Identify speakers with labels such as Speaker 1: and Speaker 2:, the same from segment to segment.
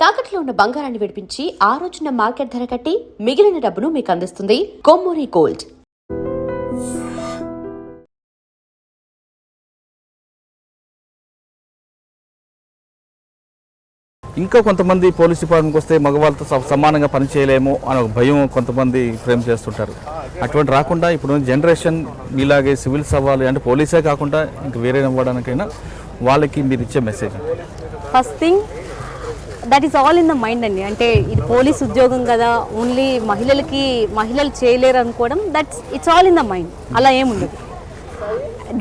Speaker 1: తాకట్లో ఉన్న బంగారాన్ని విడిపించి ఆ రోజున మార్కెట్ ధర కట్టి మిగిలిన డబ్బును మీకు అందిస్తుంది కొమ్మూరి గోల్డ్.
Speaker 2: ఇంకా కొంతమంది పోలీస్ డిపార్ట్మెంట్కి వస్తే మగవాళ్ళతో స- సమానంగా పని చేయలేము అని ఒక భయం కొంతమంది ఫ్రేమ్ చేస్తుంటారు. అటువంటి రాకుండా ఇప్పుడు జనరేషన్ ఇలాగే సివిల్స్ అవ్వాలి అంటే పోలీసే కాకుండా ఇంక వేరే అవ్వడానికైనా వాళ్ళకి మీరు ఇచ్చే message
Speaker 3: first thing that is all in the mind అండి. అంటే ఇది పోలీస్ ఉద్యోగం కదా ఓన్లీ మహిళలకి మహిళలు చేయలేరు అనుకోవడం that's it's all in the mind అలా ఏముండదు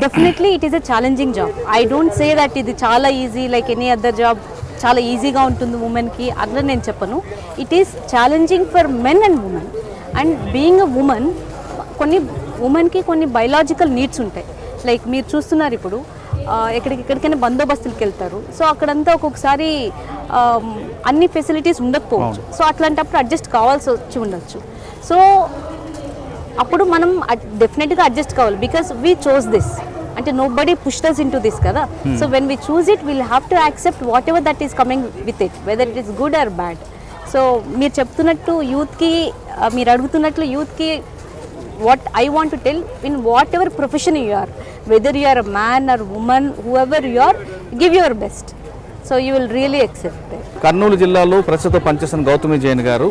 Speaker 3: definitely it is a challenging job I don't say that ఇది చాలా easy like any other job చాలా ఈజీగా ఉంటుంది ఉమెన్కి అట్లా నేను చెప్పను. It is challenging for men and women and being a women కొన్ని ఉమెన్కి కొన్ని బయలాజికల్ నీడ్స్ ఉంటాయి. లైక్ మీరు చూస్తున్నారు ఇప్పుడు ఎక్కడికి ఎక్కడికైనా బందోబస్తులకి వెళ్తారు. సో అక్కడంతా ఒక్కొక్కసారి అన్ని ఫెసిలిటీస్ ఉండకపోవచ్చు. సో అట్లాంటప్పుడు అడ్జస్ట్ కావాల్సి వచ్చి ఉండొచ్చు. సో అప్పుడు మనం డెఫినెట్గా అడ్జస్ట్ కావాలి. బికాస్ వీ చోస్ దిస్ అంటే nobody pushed us into this కదా. So when we choose it will have to accept whatever that is coming with it whether it is good or bad so మీరు చెప్తున్నట్టు యూత్కి మీరు అడుగుతున్నట్లు యూత్కి what I want to tell in whatever profession you whether you man or women whoever you are give your best so you will really except
Speaker 2: Kurnool జిల్లాలో ప్రస్తుతం పనిచేస్తున్న గౌతమి జైన్ గారు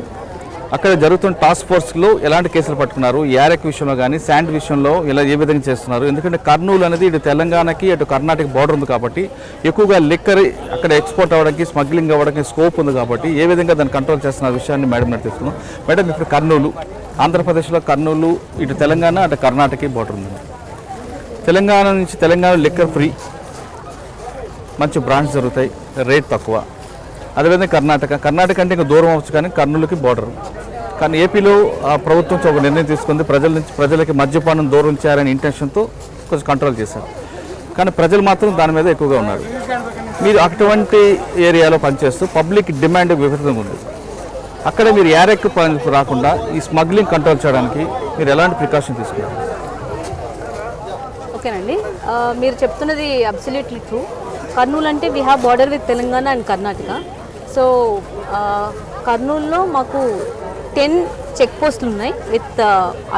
Speaker 2: అక్కడ జరుగుతున్న టాస్క్ ఫోర్స్లో ఎలాంటి కేసులు పట్టుకున్నారు యారెక్ విషయంలో కానీ శాండ్ విషయంలో ఇలా ఏ విధంగా చేస్తున్నారు? ఎందుకంటే కర్నూలు అనేది ఇటు తెలంగాణకి ఇటు కర్ణాటక బార్డర్ ఉంది కాబట్టి ఎక్కువగా లిక్కర్ అక్కడ ఎక్స్పోర్ట్ అవ్వడానికి స్మగ్లింగ్ అవ్వడానికి స్కోప్ ఉంది కాబట్టి ఏ విధంగా దాన్ని కంట్రోల్ చేస్తున్న విషయాన్ని మేడం నేను తెలుసుకున్నాం మేడం ఇప్పుడు కర్నూలు ఆంధ్రప్రదేశ్లో కర్నూలు ఇటు తెలంగాణ అటు కర్ణాటక బోర్డర్ ఉంది తెలంగాణ నుంచి తెలంగాణ లిక్కర్ ఫ్రీ మంచి బ్రాండ్స్ జరుగుతాయి రేట్ తక్కువ. అదేవిధంగా కర్ణాటక. కర్ణాటక అంటే ఇంకా దూరం అవ్వచ్చు కానీ కర్నూలుకి బోర్డర్ కానీ ఏపీలో ఆ ప్రభుత్వం ఒక నిర్ణయం తీసుకుంది. ప్రజల నుంచి ప్రజలకి మద్యపానం దూరం చేయాలనే ఇంటెన్షన్తో కొంచెం కంట్రోల్ చేశారు. కానీ ప్రజలు మాత్రం దాని మీద ఎక్కువగా ఉన్నారు. మీరు అటువంటి ఏరియాలో పనిచేస్తూ పబ్లిక్ డిమాండ్ విపరీతంగా ఉంది. అక్కడ మీరు యారెక్ పని రాకుండా ఈ స్మగ్లింగ్ కంట్రోల్ చేయడానికి మీరు ఎలాంటి ప్రికాషన్ తీసుకున్నారు?
Speaker 3: ఓకేనండి. మీరు చెప్తున్నది అబ్సల్యూట్లీ ట్రూ కర్నూలు అంటే we have border with Telangana and Karnataka. So కర్నూలులో మాకు టెన్ చెక్ పోస్టులు ఉన్నాయి with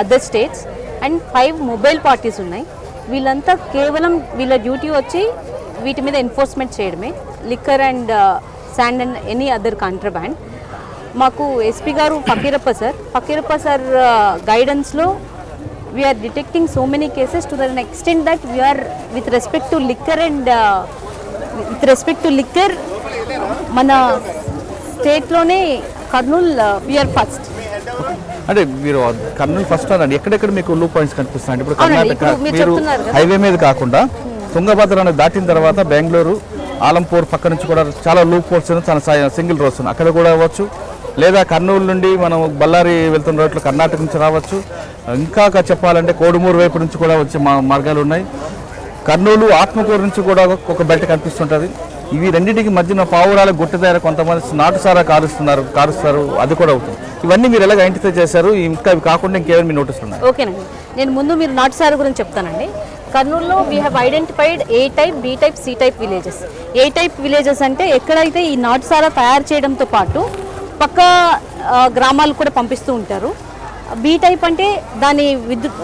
Speaker 3: other states and five mobile parties ఉన్నాయి. వీళ్ళంతా కేవలం వీళ్ళ డ్యూటీ వచ్చి వీటి మీద ఎన్ఫోర్స్మెంట్ చేయడమే. Liquor and sand and any other contraband మాకు ఎస్పీ గారు Fakirappa sir. Fakirappa sir గైడెన్స్లో we are detecting so many cases to than extent that we are with respect to liquor and with respect to liquor మన స్టేట్లోనే Kurnool we are first
Speaker 2: అంటే మీరు Kurnool first అనండి. ఎక్కడెక్కడ మీకు లూ పాయింట్స్ కనిపిస్తున్నాయి ఇప్పుడు కర్ణాటక
Speaker 3: మీరు.
Speaker 2: హైవే మీద కాకుండా తుంగభద్ర అనేది దాటిన తర్వాత బెంగళూరు ఆలంపూర్ పక్క నుంచి కూడా చాలా లూప్ పోల్స్ చాలా సింగిల్ రోడ్స్ అక్కడ కూడా అవ్వచ్చు. లేదా కర్నూలు నుండి మనం బళ్ళారి వెళ్తున్న రోడ్లు కర్ణాటక నుంచి రావచ్చు. ఇంకా చెప్పాలంటే కోడుమూరు వైపు నుంచి కూడా వచ్చే మా మార్గాలు ఉన్నాయి. కర్నూలు ఆత్మకూరు నుంచి కూడా ఒక బెల్ట్ కనిపిస్తుంటుంది. ఇవి రెండింటికి మధ్యన పావురాల గుట్ట దగ్గర కొంతమంది నాటుసారా కారుస్తున్నారు కారుస్తారు. అది కూడా అవుతుంది ఇవన్నీ మీరు ఎలాగ ఐడెంటిఫై చేశారు? ఇంకా ఇవి కాకుండా ఇంకేమైనా మీ నోటీస్ ఉన్నాయి?
Speaker 3: ఓకేనండి. నేను ముందు మీరు నాటుసారి గురించి చెప్తానండి. కర్నూలులో we have identified A type B type C type villages A type villages అంటే ఎక్కడైతే ఈ నాటుసారా తయారు చేయడంతో పాటు పక్క గ్రామాలు కూడా పంపిస్తూ ఉంటారు. బి టైప్ అంటే దాని విద్యుత్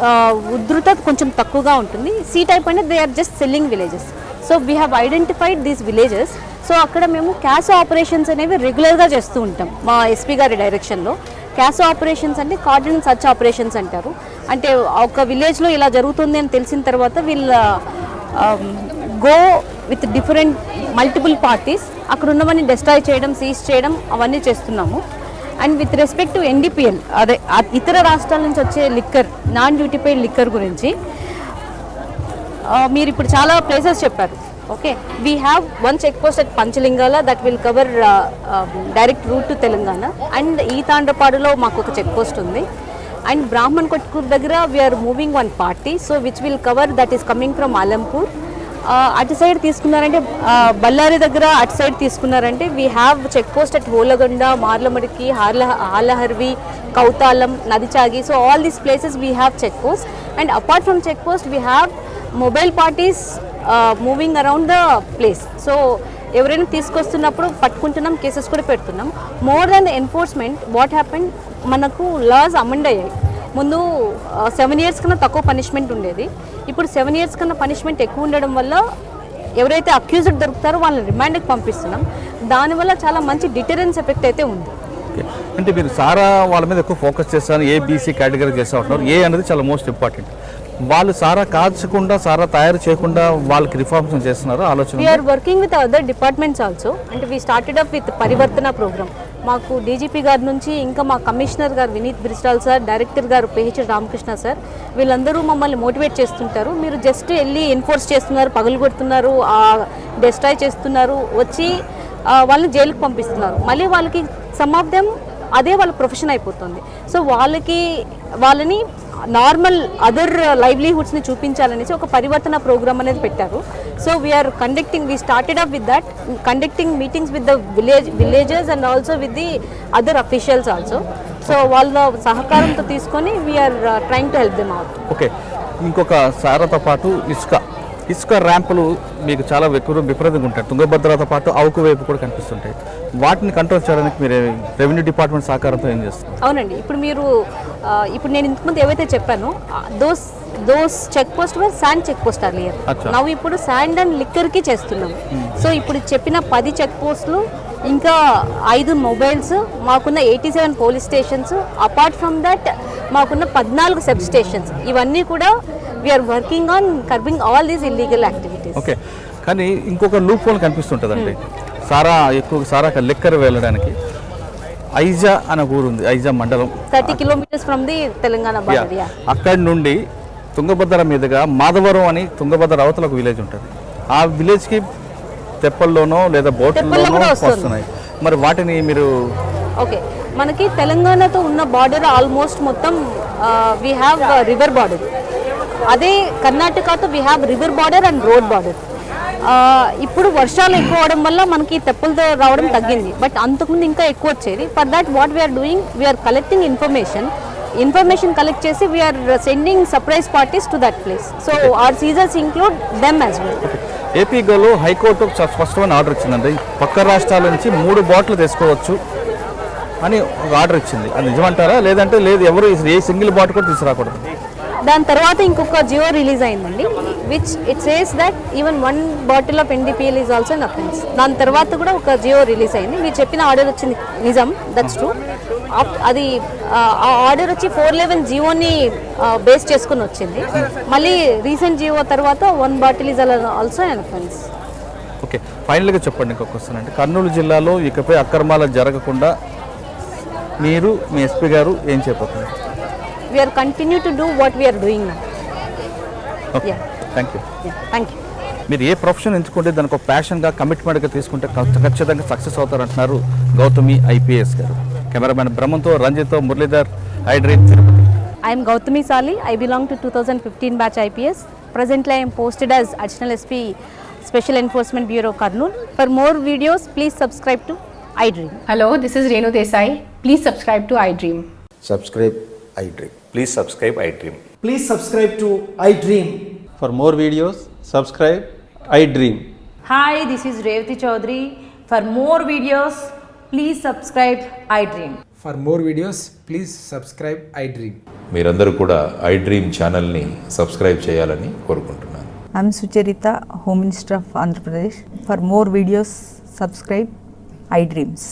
Speaker 3: ఉధృత కొంచెం తక్కువగా ఉంటుంది. సి టైప్ అంటే they are just selling villages. So we have identified these villages. So అక్కడ మేము క్యాష్ ఆపరేషన్స్ అనేవి రెగ్యులర్గా చేస్తూ ఉంటాం. మా ఎస్పీ గారి డైరెక్షన్లో. క్యాష్ ఆపరేషన్స్ అంటే కార్డన్ సర్చ్ ఆపరేషన్స్ అంటారు. అంటే ఒక విలేజ్లో ఇలా జరుగుతుంది అని తెలిసిన తర్వాత వీళ్ళ go with different multiple parties. అక్కడ ఉన్నవన్నీ డెస్ట్రాయ్ చేయడం సీజ్ చేయడం అవన్నీ చేస్తున్నాము. And with respect to NDPL అదే ఇతర రాష్ట్రాల నుంచి వచ్చే లిక్కర్ నాన్ డ్యూటీపైడ్ లిక్కర్ గురించి మీరు ఇప్పుడు చాలా ప్లేసెస్ చెప్పారు. Okay we have one check post at Panchalingala that will cover direct route to Telangana and ఈ తాండ్రపాడులో మాకు ఒక చెక్ పోస్ట్ ఉంది. అండ్ బ్రాహ్మణ్ కొట్కూర్ దగ్గర we are moving one party so which will cover that is coming from Alampur అటు side తీసుకున్నారంటే బళ్ళారి దగ్గర అటు సైడ్ తీసుకున్నారంటే we have check post at Holagunda Marlamadiki హార్ల Halaharvi Kowthalam Nadichagi. So all these places we have check post and apart from check post we have mobile parties moving around the place so ఎవరైనా తీసుకొస్తున్నప్పుడు పట్టుకుంటున్నాం cases కూడా పెడుతున్నాం. More than the enforcement what happen మనకు laws amend అయ్యాయి. ముందు seven years కన్నా తక్కువ పనిష్మెంట్ ఉండేది. ఇప్పుడు సెవెన్ ఇయర్స్ కన్నా పనిష్మెంట్ ఎక్కువ ఉండడం వల్ల ఎవరైతే అక్యూజ్డ్ దొరుకుతారో వాళ్ళని రిమాండ్కి పంపిస్తున్నాం. దానివల్ల చాలా మంచి డిటరెన్స్ ఎఫెక్ట్ అయితే ఉంది.
Speaker 2: అంటే మీరు సారా వాళ్ళ మీద ఎక్కువ ఫోకస్ చేస్తారు ఏ బీసీ కేటగిరీ చేస్తూ ఉంటున్నారు ఏ అనేది చాలా మోస్ట్ ఇంపార్టెంట్ వాళ్ళు సారా కాల్చకుండా సారా తయారు చేయకుండా వాళ్ళకి రిఫార్మ్స్ చేస్తున్నారు? ఆలోచన
Speaker 3: we are working with other departments also అంటే we started up with Parivartan program మాకు డీజీపీ గారి నుంచి ఇంకా మా కమిషనర్ గారు వినీత్ బ్రిస్టాల్ సార్ డైరెక్టర్ గారు పిహెచ్ రామకృష్ణ సార్ వీళ్ళందరూ మమ్మల్ని మోటివేట్ చేస్తుంటారు. మీరు జస్ట్ వెళ్ళి ఎన్ఫోర్స్ చేస్తున్నారు పగులు కొడుతున్నారు డెస్ట్రాయ్ చేస్తున్నారు వచ్చి వాళ్ళని జైలుకి పంపిస్తున్నారు. మళ్ళీ వాళ్ళకి సమ్ ఆఫ్ దెమ్ అదే వాళ్ళ ప్రొఫెషన్ అయిపోతుంది. సో వాళ్ళకి వాళ్ళని నార్మల్ అదర్ లైవ్లీహుడ్స్ని చూపించాలనేసి ఒక పరివర్తన ప్రోగ్రామ్ అనేది పెట్టారు. So we are conducting we started up with that conducting meetings with the village villages and also with the other officials also so వాళ్ళ సహకారంతో తీసుకొని we are trying to help them out
Speaker 2: okay ఇంకొక సారాతో పాటు ఇసుక. ఇసుక ర్యాంపులు మీకు చాలా ఎక్కువ విపరీతంగా ఉంటాయి. తుంగభద్రతో పాటు అవుకు వైపు కూడా కనిపిస్తుంటాయి. వాటిని కంట్రోల్ చేయడానికి మీరు రెవెన్యూ డిపార్ట్మెంట్ సహకారంతో ఏం చేస్తారు
Speaker 3: అవునండి. ఇప్పుడు మీరు ఇప్పుడు నేను ఇంతకుముందు ఏవైతే చెప్పానో those those check post were sand check post earlier
Speaker 2: అచ్చా.
Speaker 3: నవ్వు ఇప్పుడు శాండ్ అండ్ లిక్కర్కి చేస్తున్నాం సో ఇప్పుడు చెప్పిన పది చెక్ పోస్టులు ఇంకా ఐదు మొబైల్స్ మాకున్న eighty seven police stations apart from that మాకున్న పద్నాలుగు సబ్ స్టేషన్స్ ఇవన్నీ కూడా we are working on curbing all these illegal activities
Speaker 2: okay కానీ ఇంకొక లూప్ హోల్ కనిపిస్తుంటుందండి. సారా ఎక్కువ సారా లెక్కర్ వెళ్ళడానికి. ఐజా అనే ఊరు ఉంది ఐజా మండలం.
Speaker 3: Thirty kilometres from the Telangana
Speaker 2: అక్కడి నుండి తుంగభద్ర మీదుగా మాధవరం అని తుంగభద్ర అవతల ఒక విలేజ్ ఉంటుంది. ఆ విలేజ్కి తెప్పల్లోనో లేదా బోట్లలోనో. వస్తున్నాయి. మరి వాటిని మీరు
Speaker 3: ఓకే మనకి తెలంగాణతో ఉన్న బార్డర్ ఆల్మోస్ట్ మొత్తం వీ హ్యావ్ రివర్ బార్డర్ అదే కర్ణాటకతో we have river border and road border ఇప్పుడు వర్షాలు ఎక్కువ అవడం వల్ల మనకి తెప్పలతో రావడం తగ్గింది. బట్ అంతకుముందు ఇంకా ఎక్కువ వచ్చేది. For that what we are doing we are collecting information information collect చేసి we are sending surprise parties to that place so our seizures include them as well
Speaker 2: ఏపీలో హైకోర్టు ఒక స్పష్టమైన ఆర్డర్ ఇచ్చిందండి. పక్క రాష్ట్రాల నుంచి మూడు బాటిల్ తెచ్చుకోవచ్చు అని ఒక ఆర్డర్ ఇచ్చింది. అది నిజమంటారా? లేదంటే లేదు ఎవరు ఏ సింగిల్ బాటిల్ కూడా తీసుకురాకూడదు.
Speaker 3: దాని తర్వాత ఇంకొక జియో రిలీజ్ అయిందండి which it says that even one bottle of NDPL is also an offence దాని తర్వాత కూడా ఒక జియో రిలీజ్ అయింది. మీరు చెప్పిన ఆర్డర్ వచ్చింది. నిజం దట్స్ ట్రూ అది ఆ, ఆర్డర్ వచ్చి ఫోర్ లెవెన్ జియోని బేస్ చేసుకుని వచ్చింది. మళ్ళీ రీసెంట్ జియో తర్వాత one bottle is also an offence
Speaker 2: okay ఫైనల్గా చెప్పండి ఇంకొక క్వశ్చన్ అంటే కర్నూలు జిల్లాలో ఇకపై అక్రమాలు జరగకుండా మీరు మీ ఎస్పీ గారు ఏం చెప్పబోతున్నారు
Speaker 3: we are continue to do what we are doing now
Speaker 2: thank you
Speaker 3: thank you
Speaker 2: మీరు ఏ ప్రొఫెషన్ ఎంచుకుంటే దానికి ఒక ప్యాషన్గా కమిట్మెంట్గా తీసుకుంటే ఖచ్చితంగా సక్సెస్ అవుతారంటున్నారు గౌతమి ఐపీఎస్ గారు. కెమెరామెన్ బ్రహ్మంతో రంజిత్తో Muralidhar హైడ్రీన్ Tirupati.
Speaker 3: I'm Gowthami Sali. I belong to two thousand fifteen batch IPS presently I'm posted as additional SP special enforcement bureau Kurnool for more videos please subscribe to
Speaker 4: iDream hello this is Renu Desai please subscribe to
Speaker 5: iDream subscribe iDream
Speaker 6: Please subscribe iDream.
Speaker 7: Please subscribe to iDream.
Speaker 8: For more videos, subscribe I Dream.
Speaker 9: Hi, this is Revati Chaudhary. For more videos, please subscribe iDream.
Speaker 7: For more videos, please subscribe iDream.
Speaker 6: మీరందరూ కూడా iDream ఛానల్ని subscribe చేయాలని కోరుకుంటున్నాను
Speaker 10: I'm Sucharita, Home Minister of Andhra Pradesh. For more videos, subscribe iDreams.